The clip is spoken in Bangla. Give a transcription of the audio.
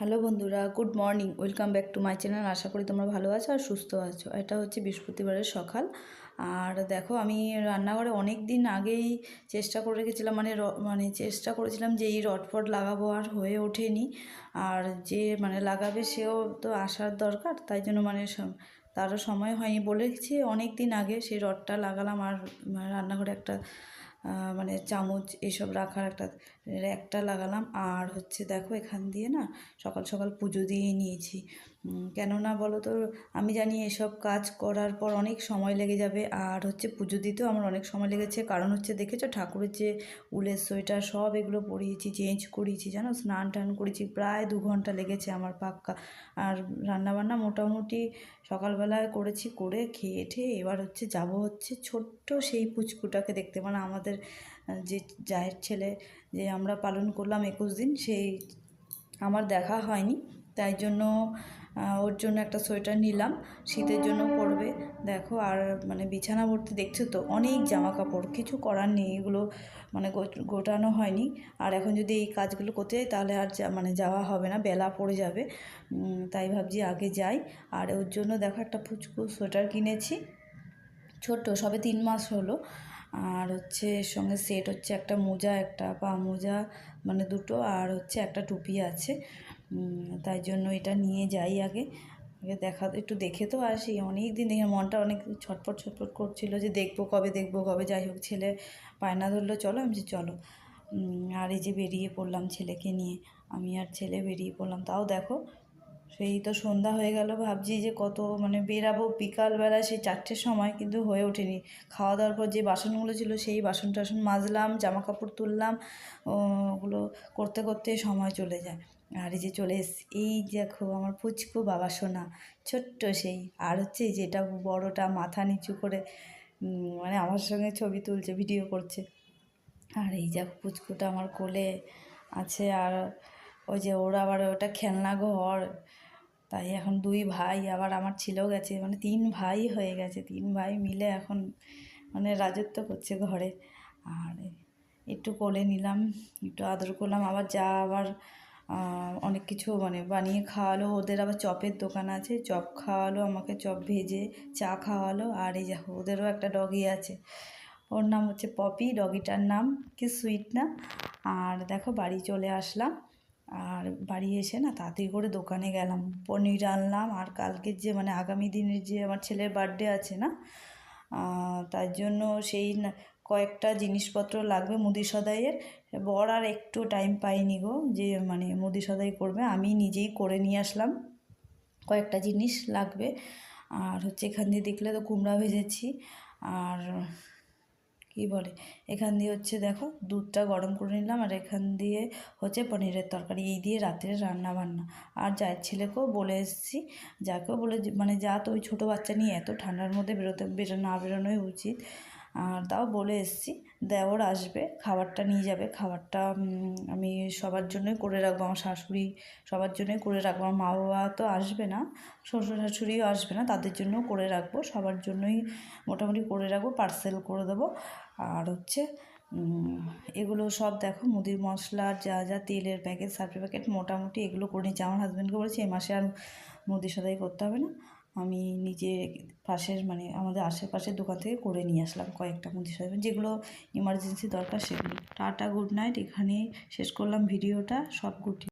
হ্যালো বন্ধুরা, good morning, welcome back to my channel. আশা করি তোমরা ভালো আছো আর সুস্থ আছো। এটা হচ্ছে বৃহস্পতিবারের সকাল। আর দেখো, আমি রান্নাঘরে অনেক দিন আগেই চেষ্টা করে রেখেছিলাম মানে মানে চেষ্টা করেছিলাম যে এই রটফট লাগাবো, আর হয়ে ওঠেনি। আর যে মানে লাগাবে, সেও তো আসার দরকার, তাই জন্য মানে তারও সময় হয়নি বলেছি। অনেক দিন আগে সেই রডটা লাগালাম, আর মানে রান্নাঘরে একটা মানে চামচ এসব রাখার একটা র্যাকটা লাগালাম। আর হচ্ছে দেখো এখান দিয়ে না সকাল সকাল পুজো দিয়ে নিয়েছি। কেননা বলো তো আমি জানি এসব কাজ করার পর অনেক সময় লেগে যাবে। আর হচ্ছে পুজো দিতেও আমার অনেক সময় লেগেছে। কারণ হচ্ছে দেখেছ ঠাকুরের যে উলের সোয়েটার সব এগুলো পরিয়েছি, চেঞ্জ করিয়েছি, জানো? স্নান টান করেছি, প্রায় দু ঘণ্টা লেগেছে আমার পাক্কা। আর রান্নাবান্না মোটামুটি সকালবেলায় করেছি, করে খেয়ে ঠেয়ে এবার হচ্ছে যাব হচ্ছে ছোট্ট সেই পুচকুটাকে দেখতে। মানে আমাদের আহ, যে জায়ের ছেলে যে আমরা পালন করলাম একুশ দিন সেই আমার দেখা হয়নি। তাই জন্য ওর জন্য একটা সোয়েটার নিলাম। শীতের জন্য পরবে। দেখো আর মানে বিছানা ভর্তি দেখছ তো? অনেক জামা কাপড়। কিছু করার নেই। এগুলো মানে গোটানো হয়নি। আর এখন যদি এই কাজগুলো করতে যাই তাহলে আর মানে যাওয়া হবে না। বেলা পড়ে যাবে। তাই ভাবছি আগে যাই। আর ওর জন্য দেখো একটা ফুচকু সোয়েটার কিনেছি। ছোট্ট সবে তিন মাস হলো। আর হচ্ছে এর সঙ্গে সেট হচ্ছে একটা মোজা, একটা পা মোজা মানে দুটো, আর হচ্ছে একটা টুপি আছে। তাই জন্য এটা নিয়ে যাই আগে। আগে দেখা, একটু দেখে তো আসি। অনেক দিন দেখে মনটা অনেক ছটফট ছটফট করছিল যে দেখব কবে দেখব কবে, যাই হোক ছেলে পায়না ধরলো চলো। আমি যে চলো। আর এই যে বেরিয়ে পড়লাম ছেলেকে নিয়ে। আমি আর ছেলে বেরিয়ে পড়লাম। তাও দেখো সেই তো সন্ধ্যা হয়ে গেল, ভাবছি যে কত মানে বেরাবো। বিকালবেলা সেই চারটের সময় কিন্তু হয়ে ওঠেনি। খাওয়া দাওয়ার পর যে বাসনগুলো ছিল সেই বাসন টাসন মাজলাম জামা কাপড় তুললাম ওগুলো করতে করতে সময় চলে যায়। আর এই যে চলে এসছি, এই দেখো আমার পুচকু বাবা সোনা, ছোট্ট সেই। আর হচ্ছে যেটা বড়টা মাথা নিচু করে মানে আমার সঙ্গে ছবি তুলছে, ভিডিও করছে। আর এই দেখো পুচকুটা আমার কোলে আছে, আর ওই যে ওরা আবার ওটা খেলনা ঘর তাই এখন দুই ভাই, আবার আমার ছেলেও গেছে মানে তিন ভাই হয়ে গেছে, তিন ভাই মিলে এখন মানে রাজত্ব করছে ঘরে। আর একটু কোলে নিলাম, একটু আদর করলাম, আবার যা আবার অনেক কিছু মানে বানিয়ে খাওয়ালো। ওদের আবার চপের দোকান আছে, চপ খাওয়ালো, আমাকে চপ ভেজে চা খাওয়ালো, আর এই দেখো ওদেরও একটা ডগি আছে। ওর নাম হচ্ছে পপি, ডগিটার নাম, কি সুইট না? আর দেখো বাড়ি চলে আসলাম। আর বাড়ি এসে না তাড়াতাড়ি করে দোকানে গেলাম। পনির আনলাম আর কালকের যে মানে আগামী দিনের যে আমার ছেলের বার্থডে আছে না তার জন্য সেই কয়েকটা জিনিসপত্র লাগবে মুদি সদাইয়ের। বর আর একটু টাইম পাইনি গো যে মানে মুদি সদাই করবে, আমি নিজেই করে নিয়ে আসলাম। কয়েকটা জিনিস লাগবে। আর হচ্ছে এখান দিয়ে দেখলে তো কুমড়া ভেজেছি। আর কি বলে? এখান দিয়ে হচ্ছে দেখো দুধটা গরম করে নিলাম আর এখান দিয়ে হচ্ছে পনিরের তরকারি। এই দিয়ে রাত্রে রান্না বান্না আর যার ছেলেকেও বলে এসেছি, যাকেও বলে মানে যা তো ওই ছোটো বাচ্চা নিয়ে এত ঠান্ডার মধ্যে বেরোতে, বেরো, না বেরোনোই উচিত। আর তাও বলে এসেছি, দেওর আসবে, খাবারটা নিয়ে যাবে। খাবারটা আমি সবার জন্যই করে রাখব, আমার শাশুড়ি সবার জন্যই করে রাখব। আমার মা বাবা তো আসবে না, শ্বশুর শাশুড়িও আসবে না, তাদের জন্যও করে রাখব, সবার জন্যই মোটামুটি করে রাখব পার্সেল করে দেবো। আর হচ্ছে এগুলো সব দেখো, মুদির মশলার যা যা তেলের প্যাকেট সার্ফের প্যাকেট মোটামুটি এগুলো করে নিচ্ছি আমার হাজব্যান্ডকে বলেছি এই মাসে আর মুদি সদাই করতে হবে না। আমি নিজে পাশের মানে আমাদের আশেপাশের দোকান থেকে করে নিয়ে আসলাম কয়েকটা মুদি সদাই যেগুলো ইমার্জেন্সি দরকার সেগুলো। টাটা গুড নাইট এখানে শেষ করলাম ভিডিওটা। সব গুটি